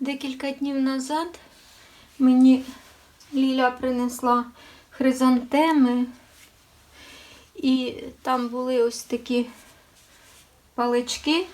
Декілька днів назад мені Ліля принесла хризантеми, і там були ось такі палички.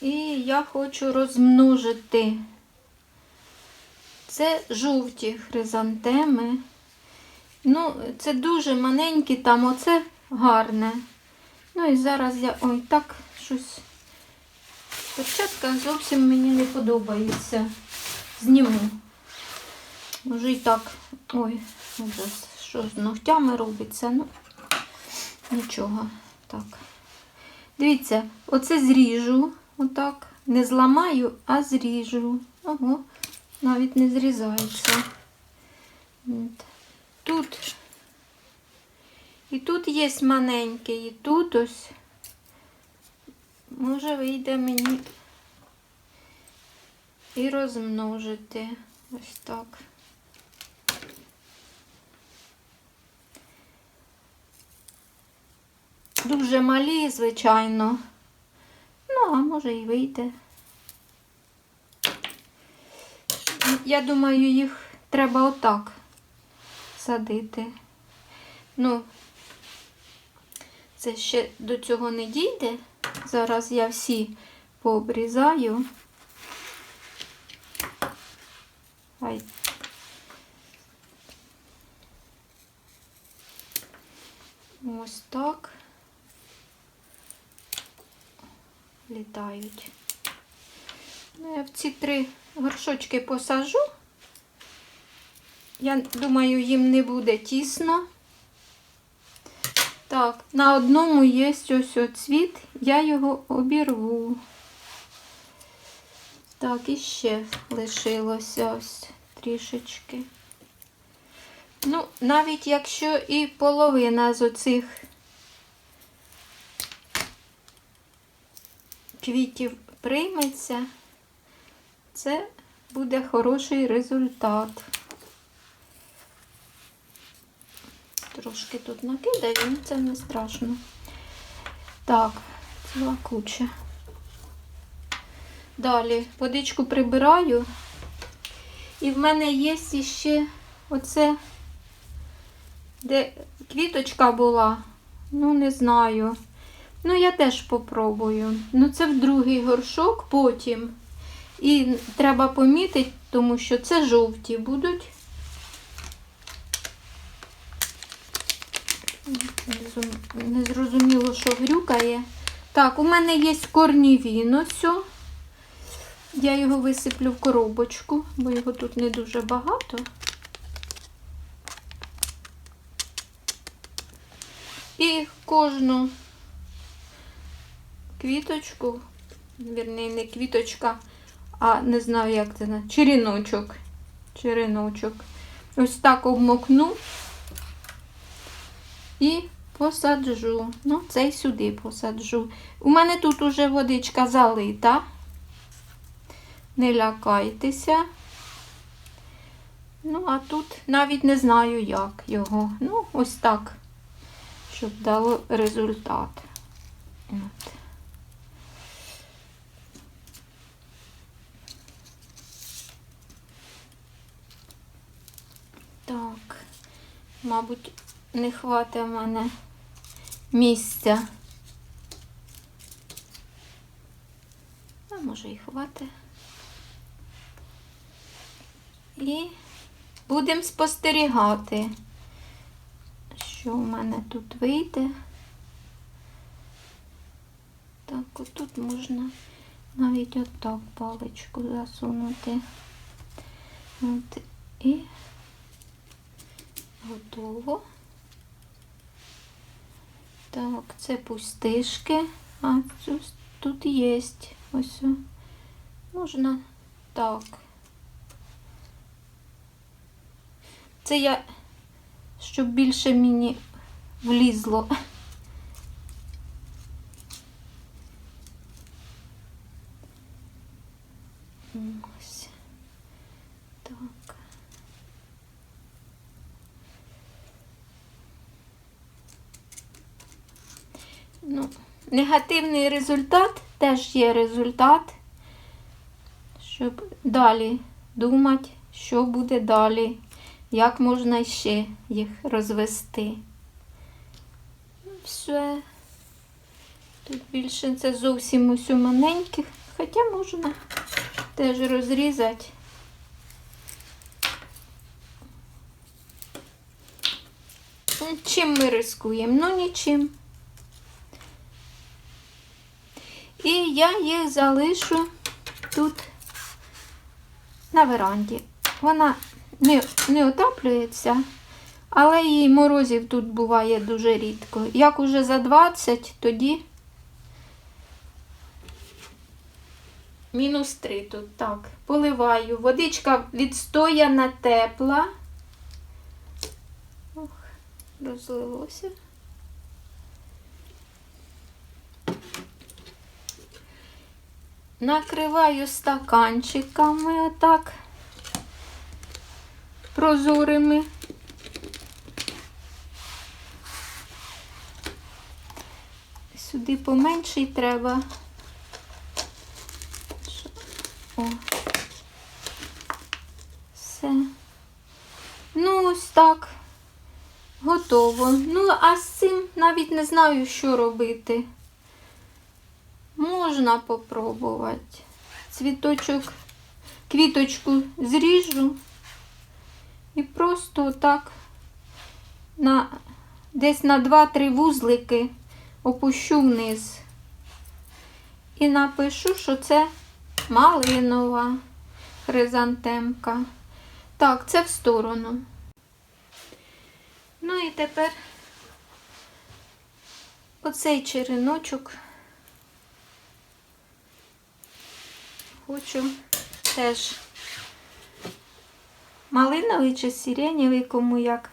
І я хочу розмножити. Це жовті хризантеми. Ну, це дуже маленькі, там оце гарне. Ну і зараз я ой, так щось. Перчатка зовсім мені не подобається. Зніму. Може і так. Ой, ужас, що з ногтями робиться. Ну, нічого. Так. Дивіться, оце зріжу. Отак. Не зламаю, а зріжу. Ого, навіть не зрізається. Тут. І тут є маленький, і тут ось. Може вийде мені і розмножити. Ось так. Дуже малі, звичайно. Ну, а може і вийде. Я думаю, їх треба отак садити. Ну, це ще до цього не дійде. Зараз я всі пообрізаю. Ай. Ось так. Літають. Ну, я в ці три горшочки посажу. Я думаю, їм не буде тісно. Так, на одному є ось цвіт, я його обірву. Так, і ще лишилося ось трішечки. Ну, навіть якщо і половина з оцих квітів прийметься, це буде хороший результат. Трошки тут накидаю, ну це не страшно. Так, ціла куча. Далі водичку прибираю. І в мене є ще оце, де квіточка була. Ну, не знаю. Ну, я теж попробую. Ну, це в другий горшок потім. І треба помітити, тому що це жовті будуть. Не зрозуміло, що грюкає. Так, у мене є корнівін ось. Я його висиплю в коробочку, бо його тут не дуже багато. І кожну квіточку, вірний, не квіточка, а не знаю, як це черіночок. Череночок. Ось так обмокну і посаджу. Ну, цей сюди посаджу. У мене тут уже водичка залита. Не лякайтеся. Ну, а тут навіть не знаю, як його. Ну, ось так, щоб дало результат. От. Так, мабуть, не хватить в мене місця. А може і хватить. І будемо спостерігати, що в мене тут вийде. Так, отут можна навіть отак паличку засунути. От, і готово. Так, це пустишки, а тут є. Ось. Можна так. Це я, щоб більше мені влізло. Ось. Так. Ну, негативний результат теж є результат. щоб далі думати, що буде далі, як можна ще їх розвести. Все. Тут більше це зовсім усю маленьких, хоча можна теж розрізати. Чим ми рискуємо? Ну нічим. І я їх залишу тут на веранді. Вона не, не отаплюється, але і морозів тут буває дуже рідко. Як уже за 20, тоді мінус 3 тут. Так, поливаю. Водичка відстояна тепла. Ох, розлилося. Накриваю стаканчиками отак прозорими. Сюди поменше й треба. О. Все. Ну, ось так. Готово. Ну, а з цим навіть не знаю, що робити. Можна попробувати. Цвіточок, квіточку зріжу і просто так на, десь на 2-3 вузлики опущу вниз. І напишу, що це малинова хризантемка. Так, це в сторону. Ну і тепер оцей череночок хочу теж малиновий чи сиренєвий, кому як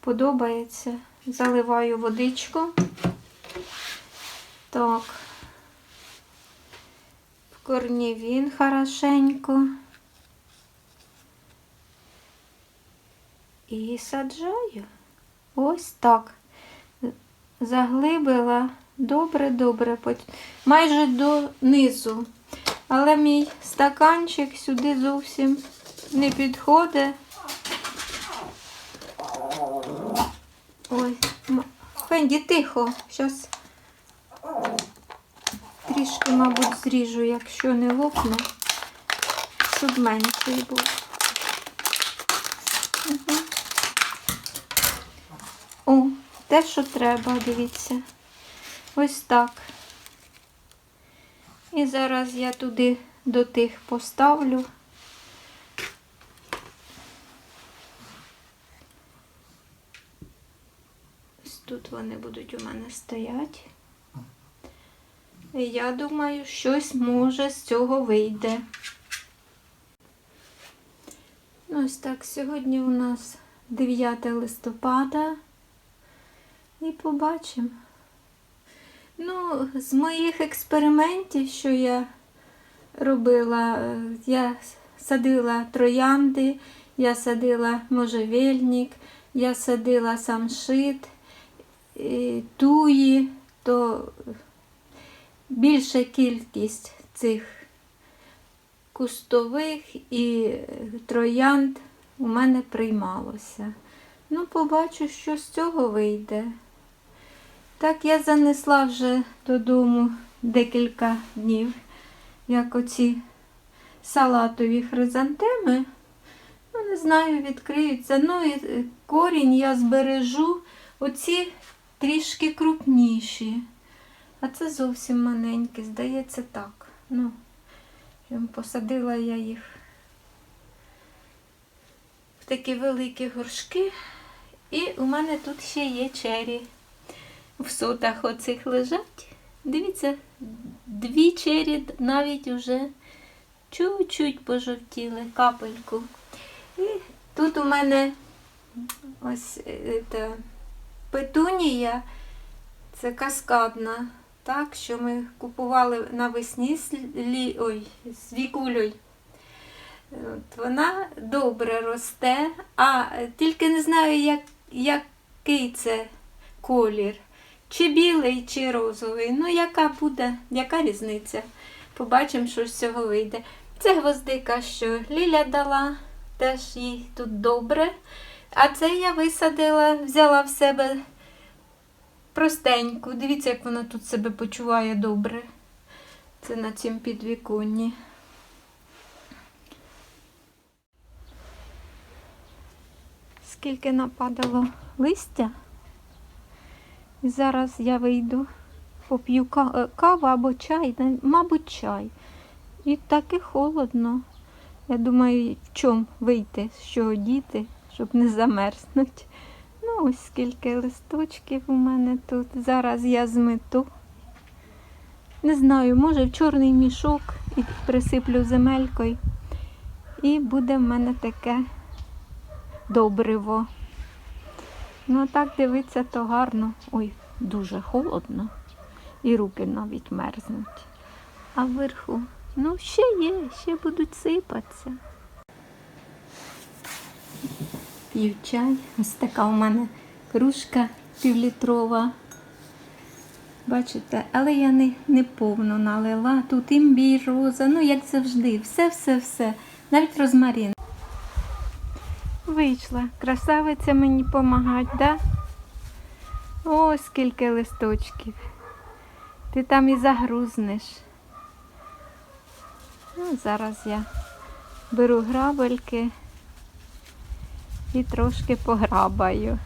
подобається. Заливаю водичку. Так. В корні він хорошенько. І саджаю. Ось так. Заглибила добре-добре, майже до низу. Але мій стаканчик сюди зовсім не підходить. Ой, Фенді, тихо. Зараз трішки, мабуть, зріжу, якщо не лопне, щоб менший був. Мгм. О, те, що треба, дивіться. Ось так. І зараз я туди до тих поставлю. Ось тут вони будуть у мене стояти. І я думаю, щось може з цього вийде. Ось так, сьогодні у нас 9 листопада. І побачимо. Ну, з моїх експериментів, що я робила, е, я садила троянди, я садила можжевельник, я садила самшит, е, туї, то більша кількість цих кустових і е, троянд у мене приймалося. Ну, побачу, що з цього вийде. Так, я занесла вже додому декілька днів, як оці салатові хризантеми. Ну, не знаю, відкриються. Ну і корінь я збережу оці трішки крупніші. А це зовсім маленькі, здається, так. Ну, посадила я їх в такі великі горшки. І у мене тут ще є чері в сотах оцих лежать. Дивіться, дві чері навіть вже чуть-чуть пожовтіли, капельку. І тут у мене ось е, петунія, це каскадна, так, що ми купували навесні з, лі, ой, з вікулею. От, вона добре росте, а тільки не знаю, як, який це колір. Чи білий, чи розовий. Ну, яка буде, яка різниця? Побачимо, що з цього вийде. Це гвоздика, що Ліля дала, теж їй тут добре. А це я висадила, взяла в себе простеньку. Дивіться, як вона тут себе почуває добре. Це на цім підвіконні. Скільки нападало листя. Зараз я вийду, поп'ю е, каву або чай, мабуть, чай. І так і холодно. Я думаю, в чому вийти, чого діти, щоб не замерзнути. Ну, ось скільки листочків у мене тут. Зараз я змету. Не знаю, може в чорний мішок і присиплю земелькою. І буде в мене таке добриво. Ну, так дивитися, то гарно. Ой, дуже холодно. І руки навіть мерзнуть. А вверху, ну, ще є, ще будуть сипатися. П'ю чай. Ось така у мене кружка півлітрова. Бачите, але я не, не повну налила. Тут імбір, роза, ну як завжди, все-все-все. Навіть розмарин. Вийшла. Красавиця мені помагать, да? О, скільки листочків. Ти там і загрузнеш. Ну, зараз я беру грабельки і трошки пограбаю.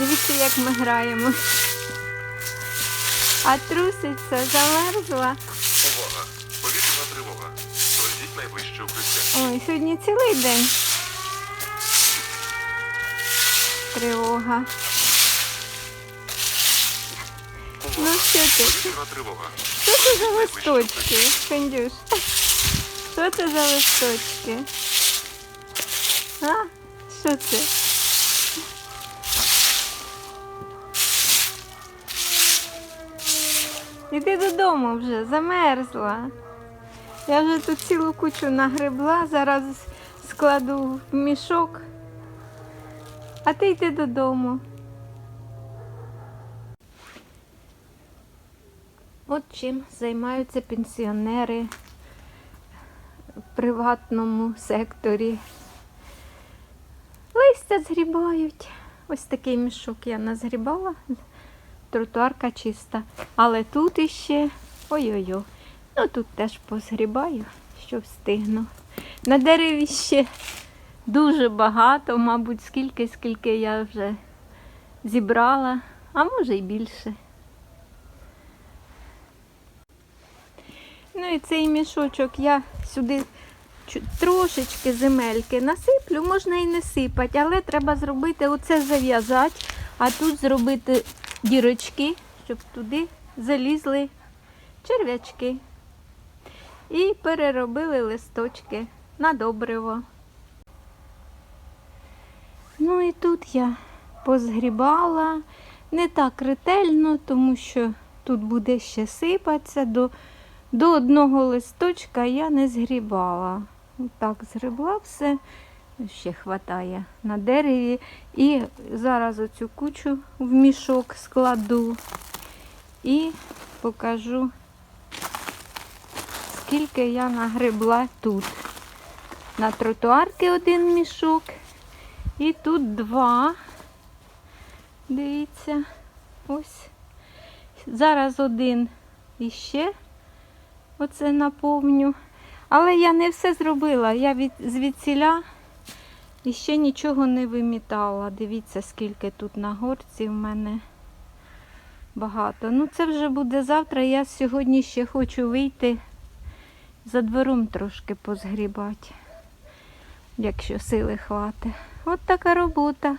Дивіться, як ми граємо. А трусиця замерзла. Увага! Повітряна тривога. Пройдіть найближче укриття. Ой, сьогодні цілий день. Тривога. Ну що ти? Повітряна тривога. Що це за листочки, Фендюш? Що це за листочки? А? Що це? Іди додому вже, замерзла. Я вже тут цілу кучу нагребла, зараз складу в мішок. А ти йди додому. От чим займаються пенсіонери в приватному секторі. Листя згрібають. Ось такий мішок я назгрібала. Тротуарка чиста. Але тут іще ой-ой-ой. Ну тут теж позгрібаю, що встигну. На дереві ще дуже багато, мабуть, скільки, скільки я вже зібрала, а може й більше. Ну і цей мішочок я сюди трошечки земельки насиплю, можна і не сипати, але треба зробити оце зав'язати, а тут зробити дірочки, щоб туди залізли черв'ячки. І переробили листочки на добриво. Ну і тут я позгрібала не так ретельно, тому що тут буде ще сипатися. До, до одного листочка я не згрібала. Так, згребла все, ще хватає на дереві. І зараз оцю кучу в мішок складу і покажу, скільки я нагребла тут. На тротуарки один мішок. І тут два. Дивіться, ось. Зараз один іще оце наповню. Але я не все зробила. Я від, звідсіля іще нічого не вимітала. Дивіться, скільки тут на горці в мене багато. Ну, це вже буде завтра. Я сьогодні ще хочу вийти за двором трошки позгрібати, якщо сили хватить. От така робота.